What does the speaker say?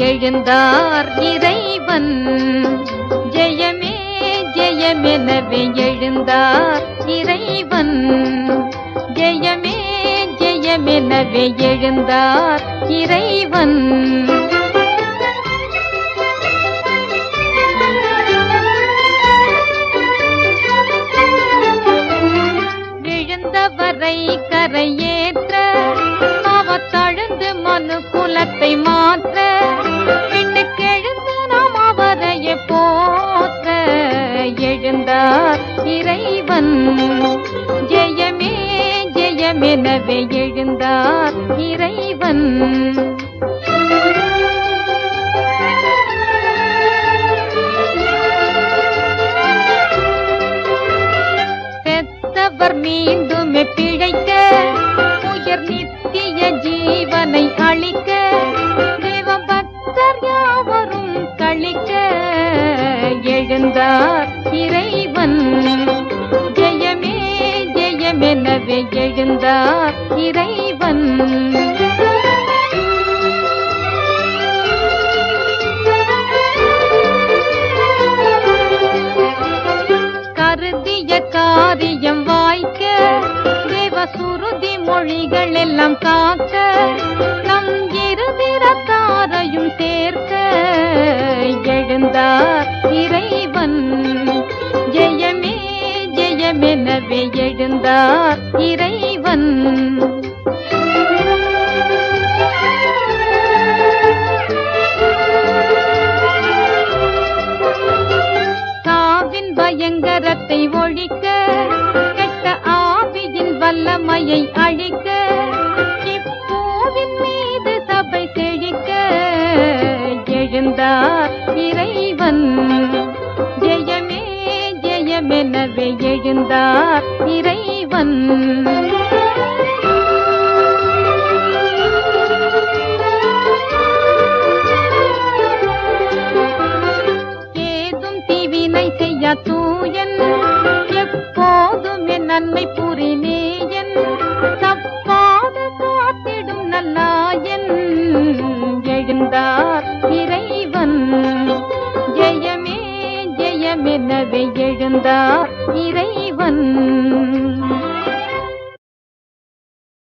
எழுந்தார் இறைவன். ஜெயமே ஜெயமெனவே எழுந்தார் இறைவன். ஜெயமே ஜெயமெனவே எழுந்தார் இறைவன். எழுந்தார் இறைவன். ஜெயமே ஜெயமெனவே எழுந்தார் இறைவன். பெத்தவர் மீண்டும் பிழைக்க உயர் நித்திய ஜீவனை அளிக்க தேவபக்தர் யாவரும் கழிக்க எழுந்தார் இறைவன் ஜெயமே ஜெயமெனவே எழுந்தார் இறைவன். கருதிய காரியம் வாய்க்க தேவசுருதி மொழிகள் எல்லாம் காக்க நம் இருதிரத்தாரையும் சேர்க்க எழுந்தார் ஜெயமெனவே எழுந்தார் இறைவன். காவின் பயங்கரத்தை ஒழிக்க கெட்ட ஆவியின் வல்லமையை அழிக்க இப்போவின் மீது சபை செழிக்க எழுந்தார் ஜெயமெனவே எழுந்தார் இறைவன். ஏதும் தீவினை செய்ய தூயன் எப்போதும் என் நன்மை புரினே எழுந்தார் இறைவன்.